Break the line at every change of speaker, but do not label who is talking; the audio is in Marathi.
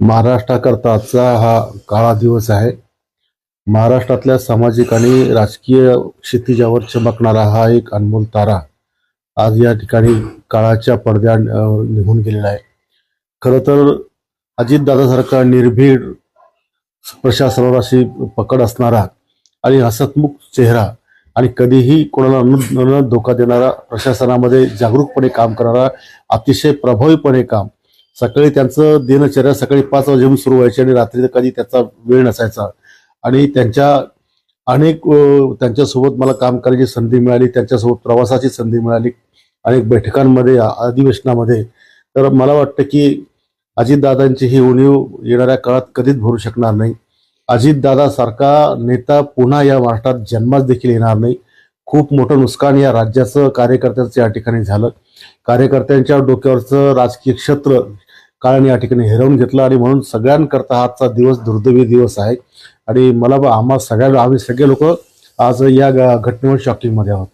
महाराष्ट्राकरताचा हा काळा दिवस आहे. महाराष्ट्रातल्या सामाजिक आणि राजकीय क्षितिजावर चमकणारा हा एक अनमोल तारा आज या ठिकाणी काळाच्या पडद्या निघून गेलेला आहे. खरं तर अजितदादासारखा निर्भीड प्रशासनाशी पकड असणारा आणि हसतमुख चेहरा आणि कधीही कोणाला न धोका देणारा प्रशासनामध्ये जागरूकपणे काम करणारा अतिशय प्रभावीपणे काम सकाळी त्यांचं दिनचर्या सकाळी पाच वाजेहून सुरू व्हायची आणि रात्री कधी त्याचा वेळ नसायचा. आणि त्यांच्या अनेक त्यांच्यासोबत मला काम करायची संधी मिळाली त्यांच्यासोबत प्रवासाची संधी मिळाली अनेक बैठकांमध्ये अधिवेशनामध्ये. तर मला वाटतं की अजितदादांची ही उणीव येणाऱ्या काळात कधीच भरू शकणार नाही. अजितदादासारखा नेता पुन्हा या महाराष्ट्रात जन्मास देखील येणार नाही. खूप मोठं नुकसान या राज्याचं कार्यकर्त्यांचं या ठिकाणी झालं. कार्यकर्त्यांच्या डोक्यावरचं राजकीय क्षेत्र काळाने या ठिकाणी हिरवून घेतलं आणि म्हणून सगळ्यांकरता आजचा दिवस दुर्दैवी दिवस आहे. आणि मला ब- आम्हा सगळ्या आम्ही सगळे लोक आज या घटनेवर शॉकिंगमध्ये आहोत.